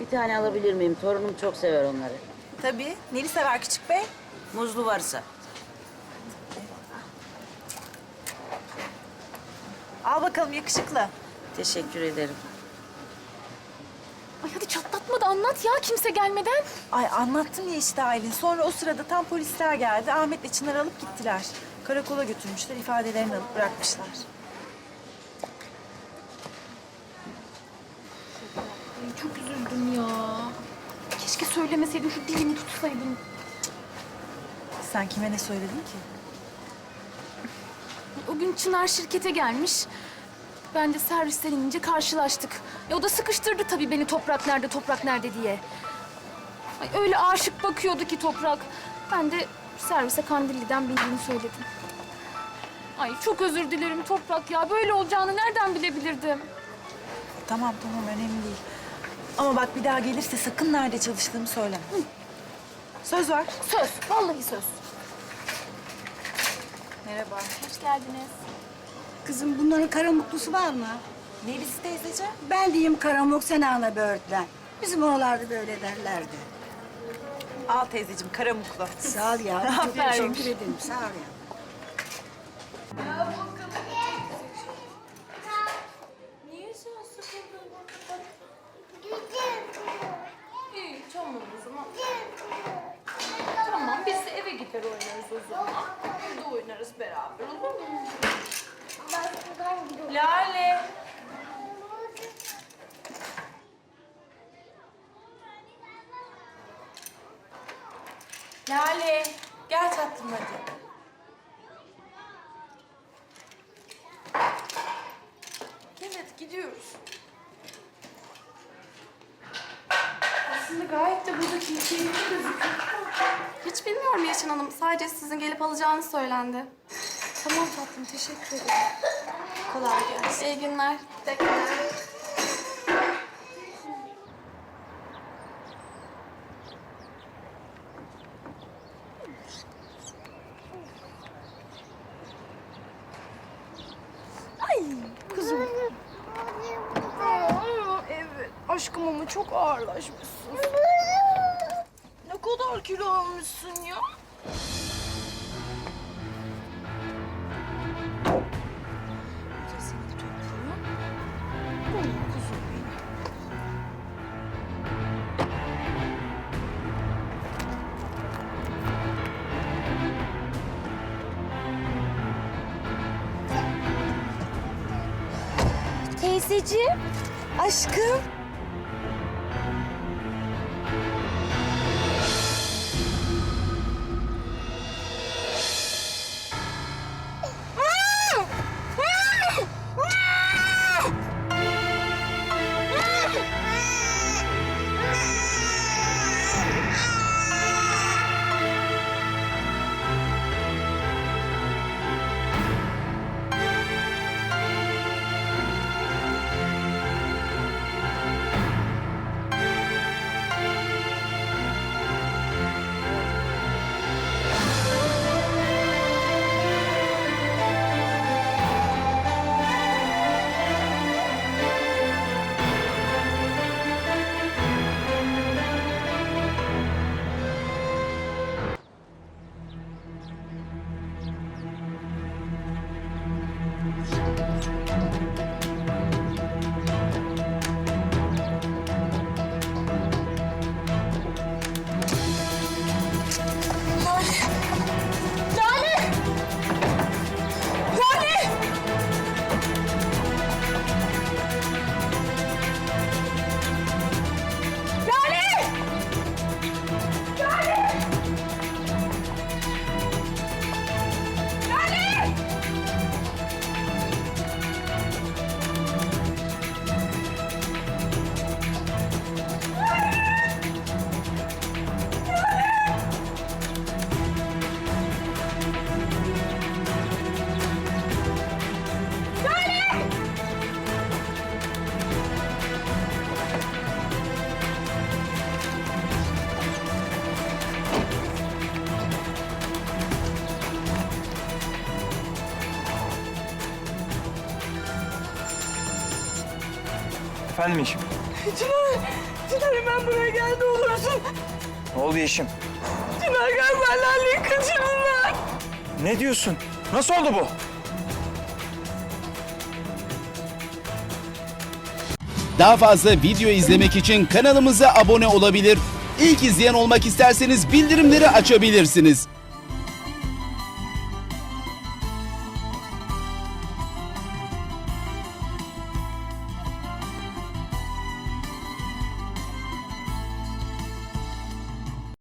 Bir tane alabilir miyim? Torunum çok sever onları. Tabii. Neli sever küçük bey? Muzlu varsa. Al bakalım yakışıklı. Teşekkür ederim. Ay hadi çatlatma da anlat ya kimse gelmeden. Ay anlattım ya işte Aylin. Sonra o sırada tam polisler geldi. Ahmet'le Çınar alıp gittiler. Karakola götürmüşler, ifadelerini alıp bırakmışlar. Ay çok üzüldüm ya. Keşke söylemeseydin şu dilimi tutsaydın. Sen kime ne söyledin ki? O gün Çınar şirkete gelmiş. Ben de servisten inince karşılaştık. E o da sıkıştırdı tabii beni toprak nerede, toprak nerede diye. Ay öyle aşık bakıyordu ki toprak. Ben de servise Kandilli'den bildiğini söyledim. Ay çok özür dilerim toprak ya. Böyle olacağını nereden bilebilirdim? Tamam tamam önemli değil. Ama bak bir daha gelirse sakın nerede çalıştığımı söyleme. Söz ver. Söz, vallahi söz. Merhaba. Hoş geldiniz. Kızım bunların kara mutlusu var mı? Neyse teyzeciğim. Ben diyeyim karamuk, sen ana böğürtlen. Bizim oralarda böyle derlerdi. Al teyzeciğim karamuklu. Sağ ol ya. Çok teşekkür ederim. Sağ ol ya. Niye sen sıkıldın? İyi, tamam o zaman. Tamam, biz de eve gider oynarız o zaman. Evde oynarız beraber, olur mu? Lale. Lale gel tatlım hadi. Hiç bilmiyorum Yeşin Hanım. Sadece sizin gelip alacağınız söylendi. Tamam tatlım, teşekkür ederim. Kolay gelsin. İyi günler. Teşekkürler. Evet, aşkım ama çok ağırlaşmışsın. Kadar kilo almışsın ya? Teyzeciğim, aşkım. Efendim Yeşim? Çınar, Çınar hemen buraya gel ne olursun. Ne oldu Yeşim? Çınar galiba Lale'yi kaçırdılar. Ne diyorsun? Nasıl oldu bu? Daha fazla video izlemek için kanalımıza abone olabilir. İlk izleyen olmak isterseniz bildirimleri açabilirsiniz.